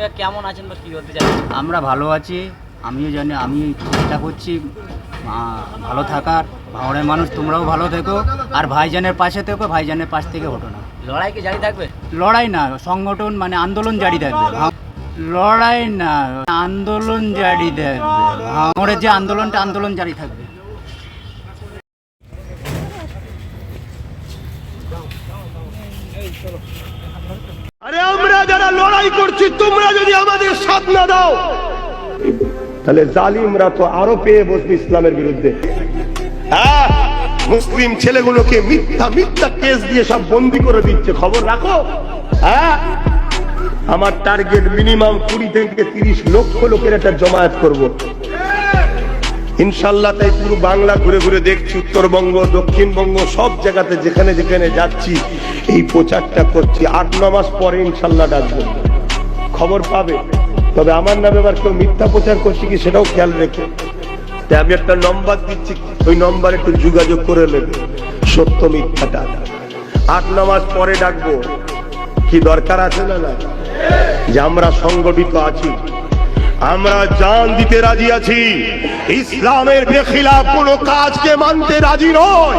বা কেমন আছেন বা কি বলতে চাইছেন? আমরা ভালো আছি আমিও জানি আমি চেষ্টা করছি ভালো থাকার। ভাঙড়ের মানুষ তোমরাও ভালো থেকো আর ভাইজানের পাশে থেকো ভাইজানের পাশ থেকে হটো না লড়াই কি জারি থাকবে? লড়াই না সংগঠন মানে আন্দোলন জারি থাকবে। লড়াই না। আন্দোলন জারি থাকবে। ভাঙড়ের যে আন্দোলনটা আন্দোলন জারি থাকবে। আরে আমরা যারা লড়াই করছি, তোমরা যদি আমাদের সাথ না দাও, তাহলে জালিমরা তো আরও পেয়ে বসবে ইসলামের বিরুদ্ধে। মুসলিম ছেলেগুলোকে মিথ্যা মিথ্যা কেস দিয়ে সব বন্দি করে দিচ্ছে, খবর রাখো। আমার টার্গেট মিনিমাম কুড়ি থেকে তিরিশ লক্ষ লোকের একটা জমায়েত করব। ইনশাল্লাহ তাই পুরো বাংলা ঘুরে ঘুরে দেখছি, উত্তরবঙ্গ, দক্ষিণবঙ্গ, সব জায়গাতে যেখানে যেখানে যাচ্ছি, এই প্রচারটা করছি। আট, ন মাস পরে ইনশাল্লাহ ডাকবো। খবর পাবে। তবে আমার নামে এবার কেউ মিথ্যা প্রচার করছে কি সেটাও খেয়াল রেখে। আমি একটা নম্বর দিচ্ছি, ওই নম্বরে একটু যোগাযোগ করে নেবে। সত্য মিথ্যাটা। আট ন মাস পরে ডাকবো। কি দরকার আছে না না যে আমরা সংগঠিত আছি। আমরা জান দিতে রাজি আছি। ইসলামের বেখিলাফ কোনো কাজকে মানতে রাজি নয়।